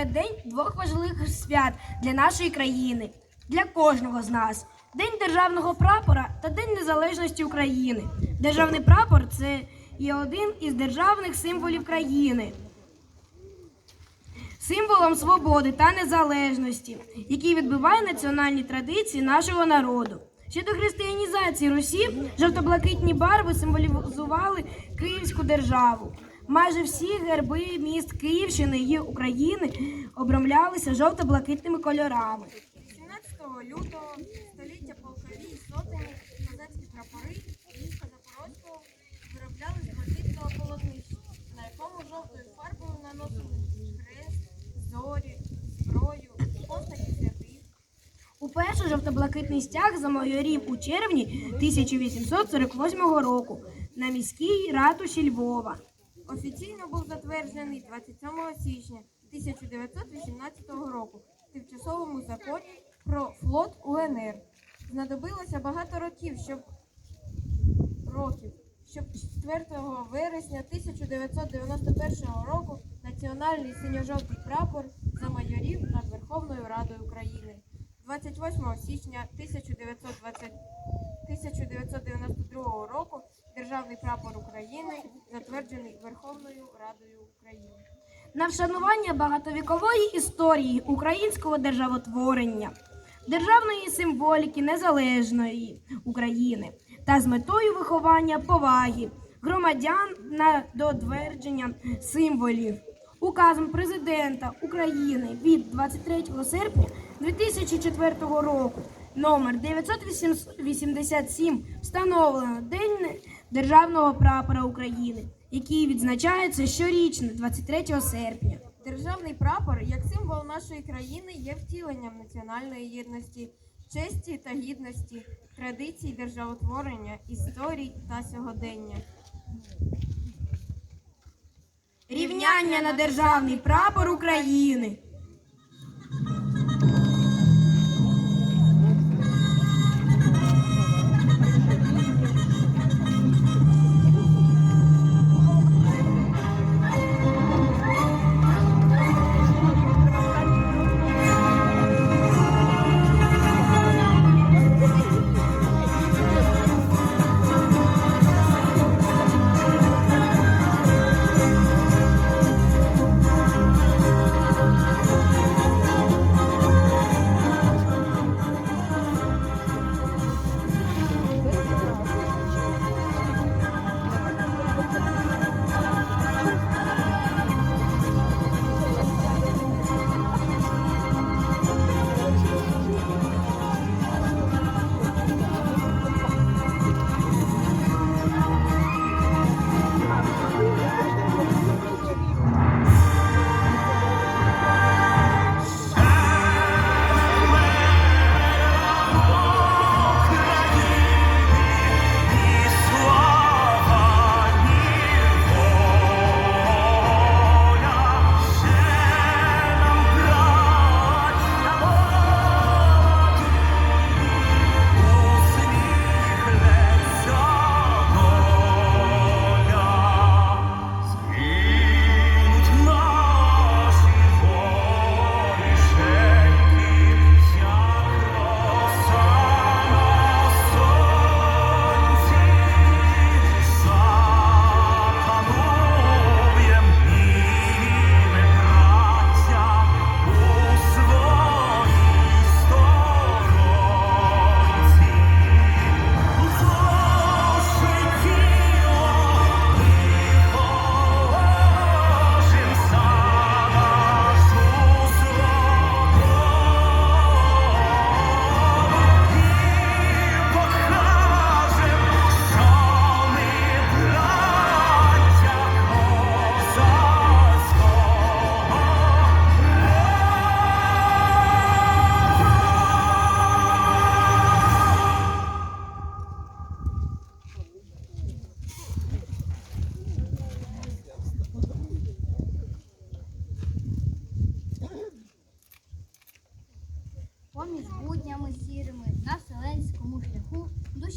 зібрались день двох важливих свят для нашої країни, для кожного з нас. День державного прапора та День Незалежності України. Державний прапор це є один із державних символів країни, символом свободи та незалежності, який відбиває національні традиції нашого народу. Ще до християнізації Русі жовто-блакитні барви символізували Київську державу. Майже всі герби міст Київщини і України обрамлялися жовто-блакитними кольорами. 17 лютого століття полкові сотені козацькі прапори міста Запорозького виробляли з блакитного полотнища, на якому жовтою фарбою наносили хрест, зорі, зброю, постаті святих. Уперше жовто-блакитний стяг замайорів у червні 1848 року на міській ратуші Львова. Офіційно був затверджений 27 січня 1918 року в тимчасовому законі про флот УНР. Знадобилося багато років, щоб років, щоб 4 вересня 1991 року національний синьо-жовтий прапор замайорів над Верховною Радою України. 28 січня 1920 1992 року Державний прапор України затверджений Верховною Радою України. на вшанування багатовікової історії українського державотворення, державної символіки незалежної України та з метою виховання поваги громадян на додвердження символів. Указом президента України від 23 серпня 2004 року номер 987 встановлено День Державного прапора України, який відзначається щорічно 23 серпня. Державний прапор як символ нашої країни є втіленням національної єдності, честі та гідності, традицій державотворення, історій та сьогодення. Рівняння на державний прапор України.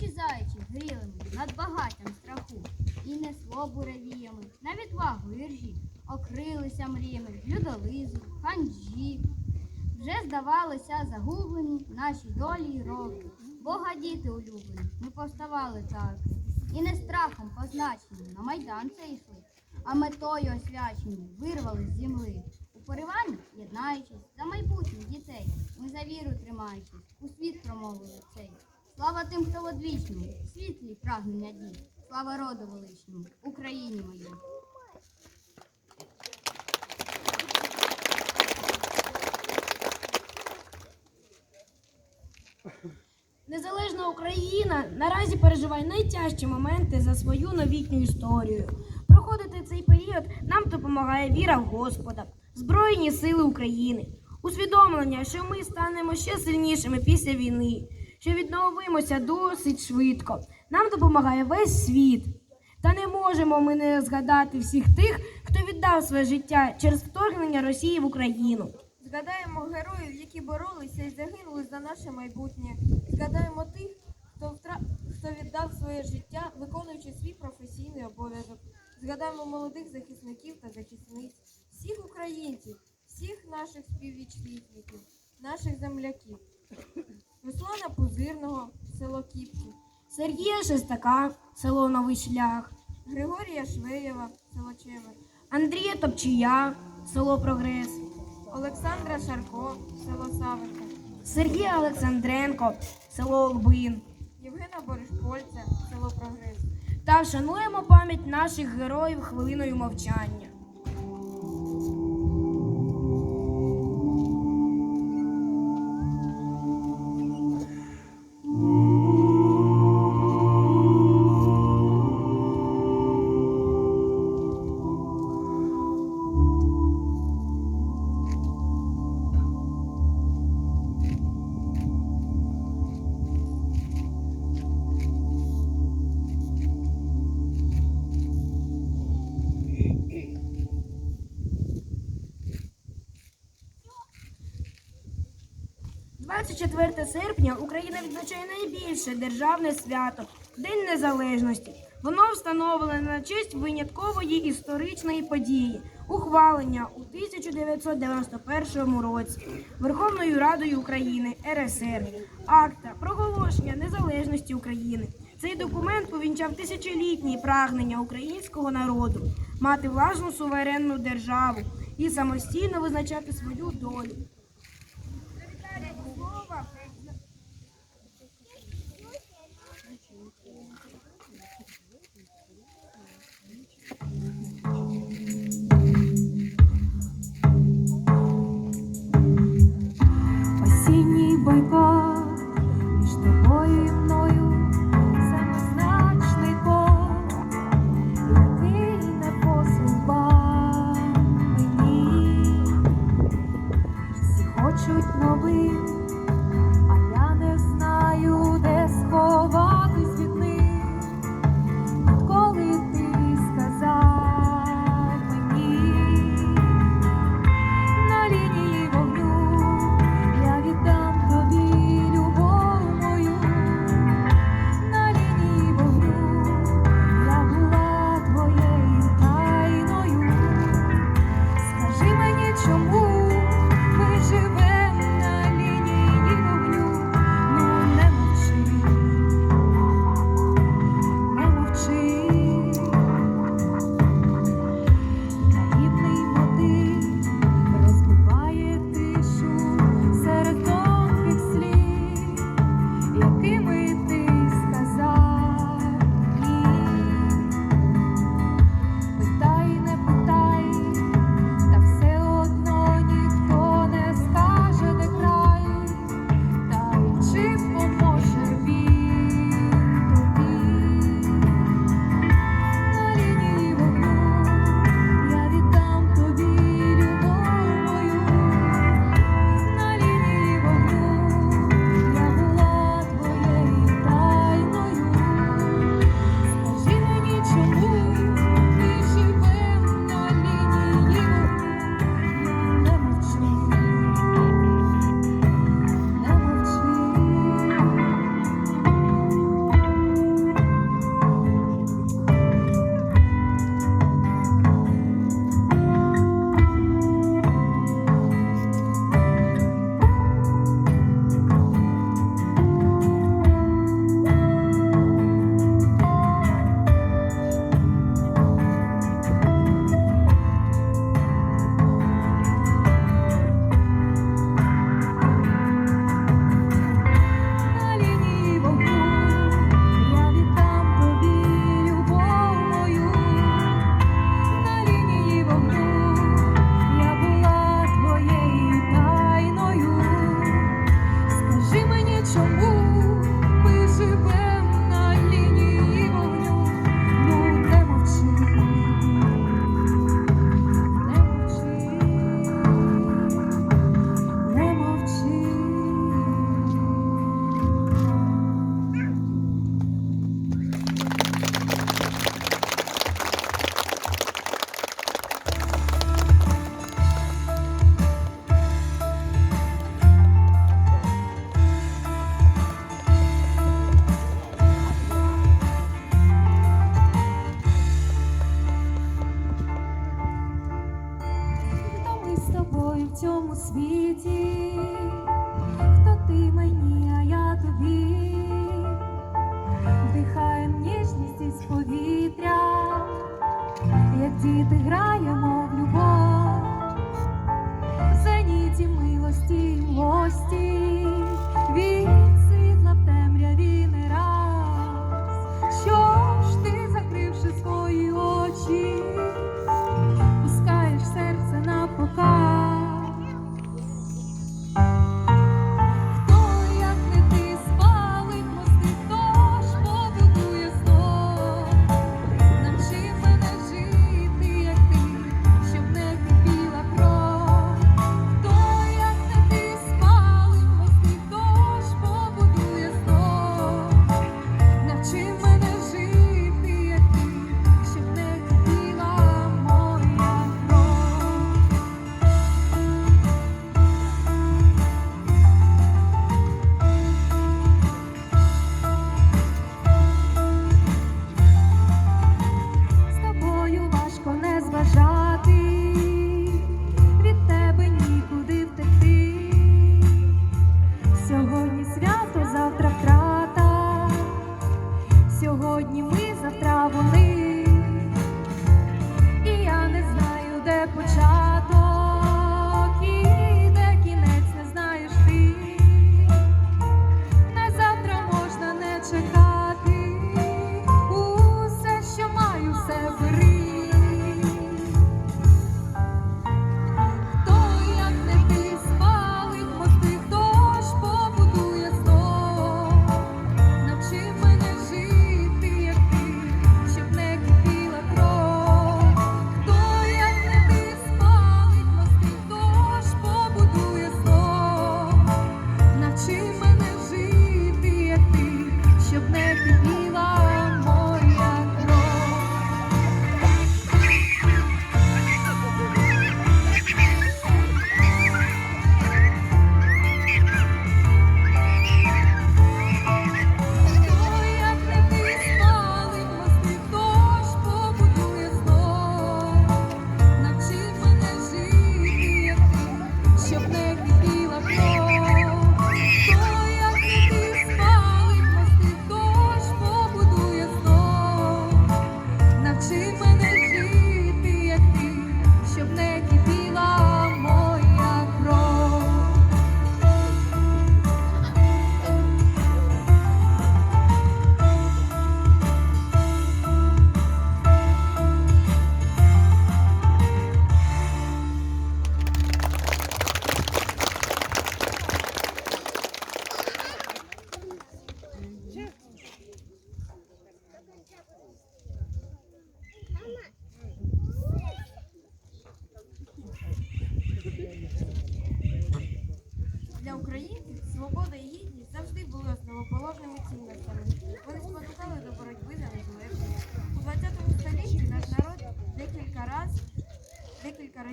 Душі заячі грілими над багаттям страху і несло буревіями на відвагу окрилися мріями, людолизу, ханджі. Вже здавалися загублені наші долі й роки. Бога діти улюблені, ми повставали так. І не страхом позначені на майдан це йшли, а метою освячені вирвали з земли. У пориванні, єднаючись за майбутніх дітей, ми за віру тримаючись, у світ промовили цей. Слава тим, хто в одвічному, світлі прагнення дій. Слава роду величному, Україні моїй. Незалежна Україна наразі переживає найтяжчі моменти за свою новітню історію. Проходити цей період нам допомагає віра в Господа, Збройні сили України, усвідомлення, що ми станемо ще сильнішими після війни, що відновимося досить швидко. Нам допомагає весь світ. Та не можемо ми не згадати всіх тих, хто віддав своє життя через вторгнення Росії в Україну. Згадаємо героїв, які боролися і загинули за наше майбутнє. Згадаємо тих, хто, втра... хто віддав своє життя, виконуючи свій професійний обов'язок. Згадаємо молодих захисників та захисниць, всіх українців, всіх наших співвітчизників, наших земляків. Руслана Пузирного, село Кіпки, Сергія Шестака, село Новий Шлях, Григорія Швеєва, село Чемер, Андрія Топчія, село Прогрес, Олександра Шарко, село Савика, Сергія Олександренко, село Олбин. Євгена Боришпольця, село Прогрес. Та вшануємо пам'ять наших героїв хвилиною мовчання. – 24 серпня Україна відзначає найбільше державне свято День Незалежності. Воно встановлене на честь виняткової історичної події, ухвалення у 1991 році Верховною Радою України РСР акта проголошення незалежності України. Цей документ повінчав тисячолітні прагнення українського народу мати власну суверенну державу і самостійно визначати свою долю. Осінній бойкот між тобою і мною самозначний код, який не по зубам мені. Всі хочуть новин, в цьому світі, хто ти мені, а я тобі, вдихаєм ніжність із повітря, як діти граємо мене жити, як ти, щоб не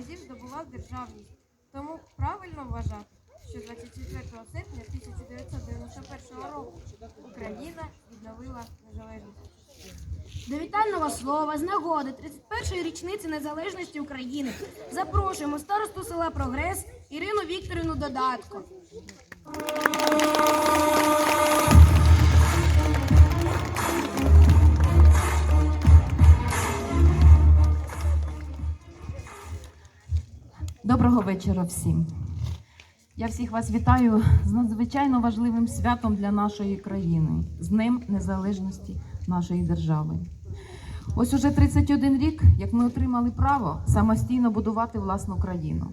разів здобував державність. Тому правильно вважати, що 24 серпня 1991 року Україна відновила незалежність. До вітального слова з нагоди 31-ї річниці незалежності України запрошуємо старосту села Прогрес Ірину Вікторівну Додатко. Доброго вечора всім. Я всіх вас вітаю з надзвичайно важливим святом для нашої країни, з Днем Незалежності нашої держави. Ось уже 31 рік, як ми отримали право самостійно будувати власну країну,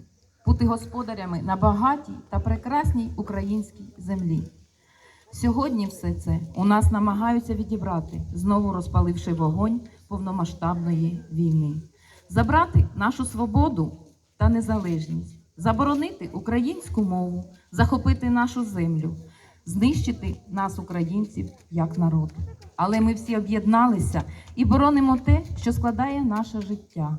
бути господарями на багатій та прекрасній українській землі. Сьогодні все це у нас намагаються відібрати, знову розпаливши вогонь повномасштабної війни, забрати нашу свободу та незалежність, заборонити українську мову, захопити нашу землю, знищити нас, українців, як народ. Але ми всі об'єдналися і боронимо те, що складає наше життя.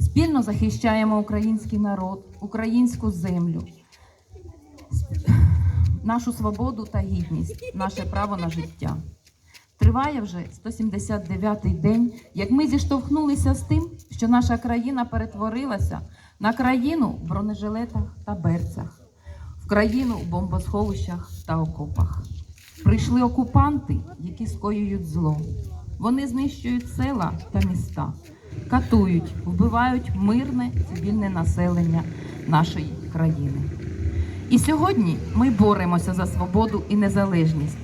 Спільно захищаємо український народ, українську землю, нашу свободу та гідність, наше право на життя. Триває вже 179-й день, як ми зіштовхнулися з тим, що наша країна перетворилася на країну в бронежилетах та берцях, в країну в бомбосховищах та окопах. Прийшли окупанти, які скоюють зло. Вони знищують села та міста, катують, вбивають мирне цивільне населення нашої країни. І сьогодні ми боремося за свободу і незалежність.